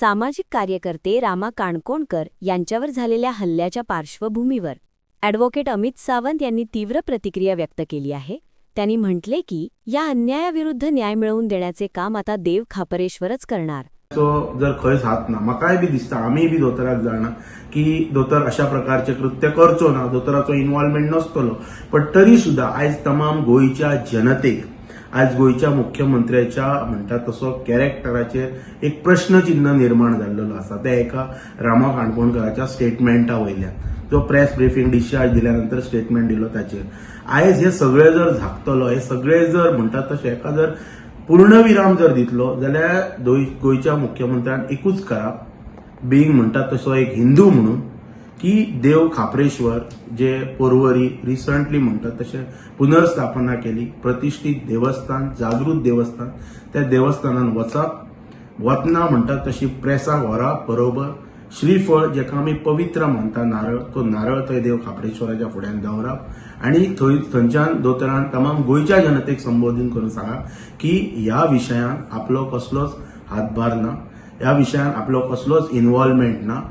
सामाजिक कार्यकर्ते रामा काणकोणकर यांच्यावर झालेल्या हल्ल्याच्या पार्श्वभूमीवर ॲडव्होकेट अमित सावंत यांनी तीव्र प्रतिक्रिया व्यक्त केली आहे. त्यांनी म्हटले की या अन्यायाविरुद्ध न्याय मिळवून देण्याचे काम आता देव खापरेश्वरच करणार. तो जर खंयच हात ना म्हाकाय बी दिसता आमी बी दोतोराक जाणा की दोतोर अशा प्रकारचे कृत्य करचो ना दोतोराचो इन्व्हॉल्वमेंट नसतलो. पण तरी सुद्धा आयज तमाम गोंयच्या जनतेक आज गोंयच्या मुख्यमंत्र्याच्या म्हणटा तसो कॅरेक्टराचेर एक प्रश्नचिन्ह निर्माण जाल्लेलो आसा ते एका रामा काणकोणकराच्या स्टेटमेंटा वयल्यान जो प्रेस ब्रिफींग डिस्चार्ज दिल्या नंतर स्टेटमेंट दिलो ताचेर आयज हे सगळे जर झाकतलो हे सगळे जर म्हणटा तशें एका जर पूर्णविराम जर दितलो जाल्यार दोय- गोंयच्या मुख्यमंत्र्यान एकूच करप बिईंग म्हणटात तसो एक हिंदू म्हणून की देव खापरेश्वर जे पोरवरी रिसंटली म्हणटात तशें पुनर्स्थापना केली प्रतिश्ठीत देवस्थान जागृत देवस्थान त्या देवस्थानान वचप वतना म्हणतात तशी प्रेसा व्हरप बरोबर श्रीफळ जेका आमी पवित्र मानता नारळ तो नारळ थंय देव खापरेश्वराच्या फुड्यान दवरप आनी थंय थंयच्यान दोतोरान तमाम गोंयच्या जनतेक संबोधन करून सांगा की ह्या विशयान आपलो कसलोच हातभार ना ह्या विशयान आपलो कसलोच इनवॉल्वमेंट ना.